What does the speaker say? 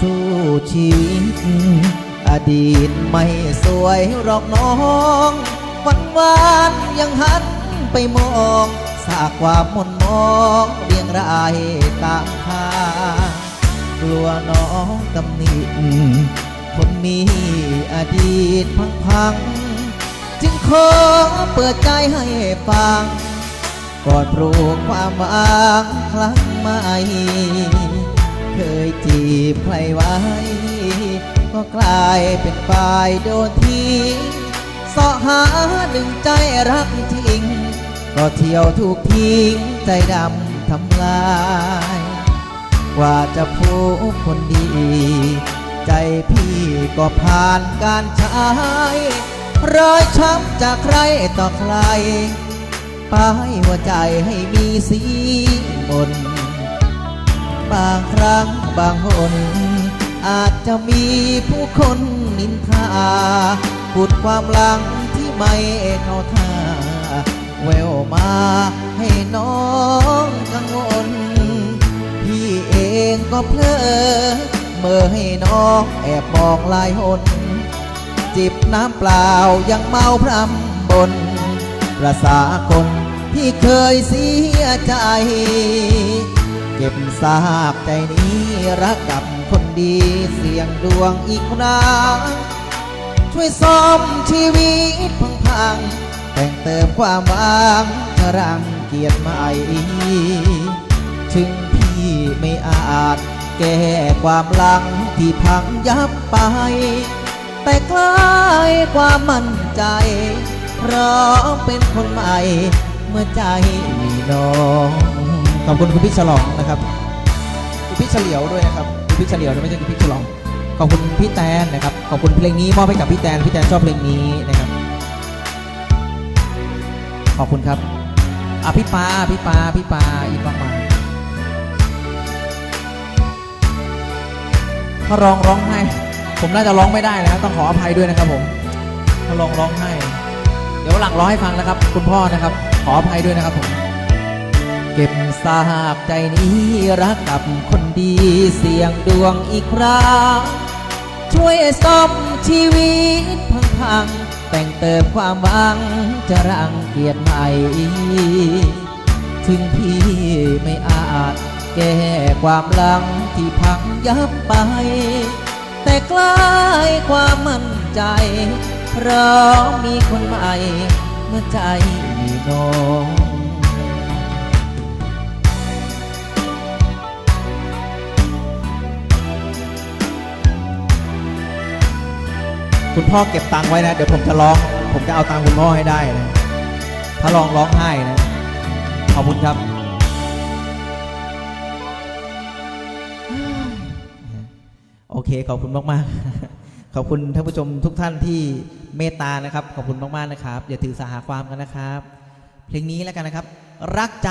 สู้ชีวิต อดีตไม่สวยหรอกน้องวันวานยังหันไปมองสากความมนมองเรียงรายตามทางกลัวน้องตำหนิคนมีอดีตพังๆจึงขอเปิดใจให้ฟังก่อนปลูกความหวังครั้งใหม่ บใครไว้ ก็กลายเป็นฝ่ายโดนทิ้งเสาะหาดึงใจรักจริง ก็เที่ยวถูกทิ้งใจดำทำลาย กว่าจะพบคนดี ใจพี่ก็ผ่านการใช้รอยช้ำจากใครต่อใครป้ายหัวใจให้มีสีมน บางครั้งบางหน อาจจะมีผู้คนนินทาพูดความหลังที่ไม่เข้าท่าแววมาให้น้องกังวล พี่เองก็เพลอเมื่อให้น้องแอบมองลายหน จิบน้ำเปล่ายังเมาพรำบน ประสาคนที่เคยเสียใจ เก็บซากใจนี้รักกับคนดีเสียงดวงอีกครั้งช่วยซ่อมชีวิตพังๆแต่งเติมความหวังรังเกียจใหม่ถึงพี่ไม่อาจแก้ความหลังที่พังยับไป แต่คลายความมั่นใจเพราะเป็นคนใหม่เมื่อใจมีน้อง ขอบคุณคุณพี่ฉลองนะครับคุณพี่เฉลียวด้วยนะครับคุณพี่เฉลียวไม่ใช่คุณพี่ฉลอง ขอบคุณพี่แตนนะครับ ขอบคุณเพลงนี้มอบให้กับพี่แตน พี่แตนชอบเพลงนี้นะครับ ขอบคุณครับอะพี่ปาพี่ปาพี่ปาอีกมากมายถ้าร้องร้องไห้ ผมน่าจะร้องไม่ได้นะต้องขออภัยด้วยนะครับผมถ้าร้องร้องไห้ เดี๋ยวหลังร้องให้ฟังนะครับ คุณพ่อนะครับ ขออภัยด้วยนะครับผม เก็บใจนี้รักกับคนดีเสียงดวงอีกครั้งช่วยซ่อมชีวิตพังๆแต่งเติมความหวังจะรังเกียจใหม่ถึงพี่ไม่อาจแก้ความลังที่พังยับไป แต่กลายความมั่นใจ เพราะมีคนใหม่เมื่อใจมีน้อง คุณพ่อเก็บตังค์ไว้นะ เดี๋ยวผมจะร้อง ผมจะเอาตังค์คุณพ่อให้ได้นะ ถ้าลองร้องไห้นะ ขอบคุณครับ โอเค ขอบคุณมากๆ ขอบคุณท่านผู้ชมทุกท่านที่เมตตานะครับ ขอบคุณมากๆนะครับ อย่าถือสาหาความกันนะครับ เพลงนี้แล้วกันนะครับ รักจ